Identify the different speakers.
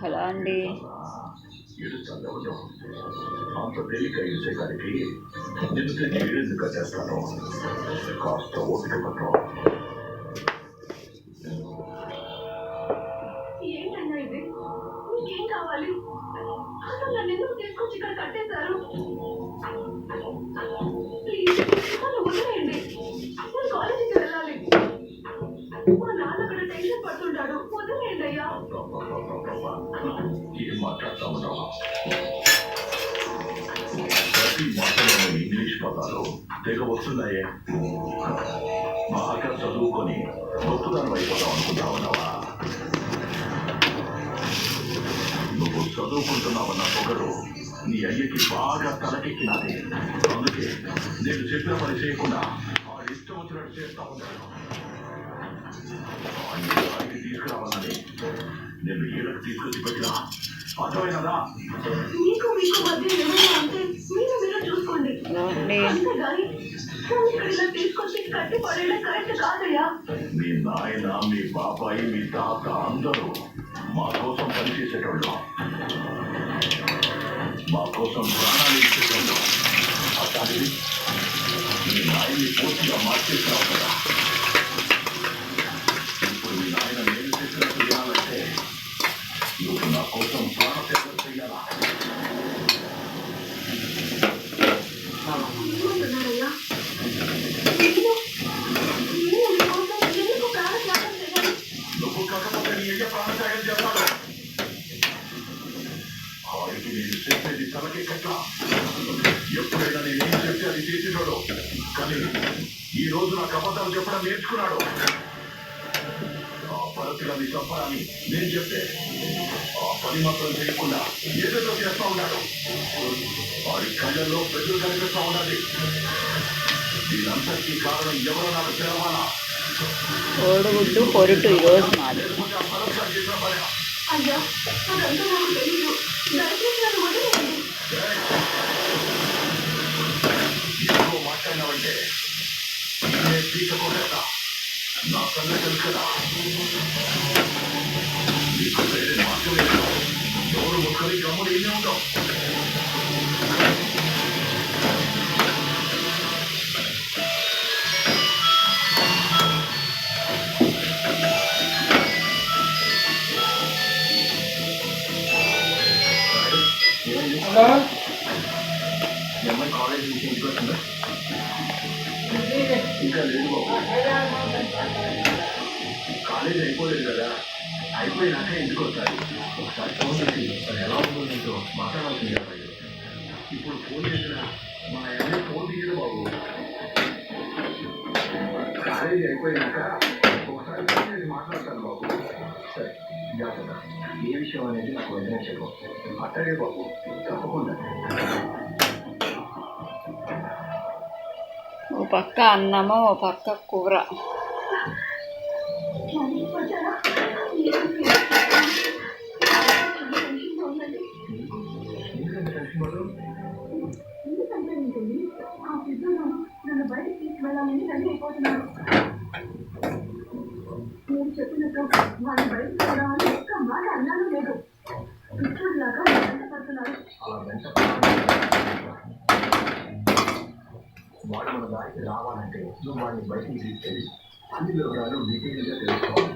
Speaker 1: Hello అండి.
Speaker 2: అంత తేలిక ఇచ్చేగానికి నిన్ను తిరిగి ఎందుకు చేస్తాను? కాస్త ఓపిక పట్టు.
Speaker 3: ఏంటన్నా ఇది? మీకేం కావాలి అసలు నన్ను ఎందుకు తీసుకొచ్చి ఇక్కడ కట్టేశారు ప్లీజ్ నన్ను వదిలేయండి నేను కాలేజీకి వెళ్ళాలి మా నాన్న అక్కడ టెన్షన్ పడుతుంటాడు వదిలేయండి అయ్యా
Speaker 2: ఏం ప్రతి మాటలోని ఇంగ్లీష్ పదాలు తెగ వస్తున్నాయే బాగా చదువుకొని గొప్పదానం అయిపోతాం అనుకుంటా నువ్వు చదువుకుంటున్నావన్న పొగరు నీ అయ్యకి బాగా తలకెక్కినది అందుకే నేను చెప్పిన పని చేయకుండా వాడు ఇష్టం వచ్చినట్టు చేస్తా ఉంటాను వాడిని తీసుకొచ్చి పెట్టినా అర్థమైనదా
Speaker 3: మీకు మీకు మధ్య ఏమైనా అంటే మీరు మీరు చూసుకోండి. అంతేగాని ఇక్కడ ఇలా తీసుకొచ్చి కట్టి పడేయడం కరెక్ట్ కాదయ్యా.
Speaker 2: మీ నాయన మీ బాబాయి మీ తాత అందరూ మా కోసం పనిచేసేటోళ్ళు. మా కోసం ప్రాణాలు ఇచ్చేటోళ్ళు. అట్లాంటిది మీ నాయన్ని పూర్తిగా మార్చేసినావు కదా ఇప్పుడు మీ నాయన నేను చెప్పినట్టు వినాలంటే నువ్వు నా కోసం ప్రాణత్యాగం చెయ్యాలా
Speaker 3: ఏమంటున్నారయ్యా నేను నేను మీకోసం ఎందుకు ప్రాణత్యాగం చేయాలి
Speaker 2: నువ్వు కాకపోతే నీ అయ్య ప్రాణత్యాగం చేస్తాడు ఆడికి నేను చెప్పేది తలకే ఎప్పుడైనా నేను ఏం చెప్తే అది చేసేటోడు కానీ ఈ రోజు నాకు అబద్ధాలు చెప్పడం నేర్చుకున్నాడు. ఆ పరతులని చంపాలని నేను చెప్తే ఆ పని మాత్రం చేయకుండా ఏదేదో చేస్తా ఉన్నాడు. వాడి కళ్ళల్లో ప్రజలు కనిపిస్తా ఉన్నది దీనంతటికీ కారణం ఎవరో నాకు తెలవాలా?
Speaker 1: కోడిగుడ్డు పొరుటు ఈరోజు మాది.
Speaker 3: అయ్యా అదంతా నాకు తెలియదు దయచేసి నన్ను వదిలేయండి.
Speaker 2: ఎక్కువ మాట్లాడినావంటే నేనే పీక కొట్టేస్తా నా సంగతి తెలుసు కదా నీకు వేరే ఇంకా లేదు బాబు. కాలేజ్ అయిపోలేదు కదా. అయిపోయినాక ఇంటికి వస్తారు ఒకసారి ఫోన్ చేసి తను ఎలా ఉందో నీతో మాట్లాడాల్సింది కదా ఇప్పుడు ఫోన్ చేసిన మా ఎవరి ఫోన్ తీయదు బాబు. కాలేజ్ అయిపోయినాక ఒకసారి ఫోన్ చేసి మాట్లాడతాను బాబు. సరే జాగ్రత్త. ఏ విషయం అనేది నాకు వెంటనే చెప్పు అట్టగే బాబు. తప్పకుండా.
Speaker 3: మాట అన్నాను లేదు కృష్ణుడిలాగా వెంట పడుతున్నారు
Speaker 2: అలా వెంట వాడు మన దానికి రావాలంటే నువ్వు వాడిని బయటికి తీసుకెళ్ళి అన్ని వివరాలు డీటెయిల్గా తెలుసుకోవాలి.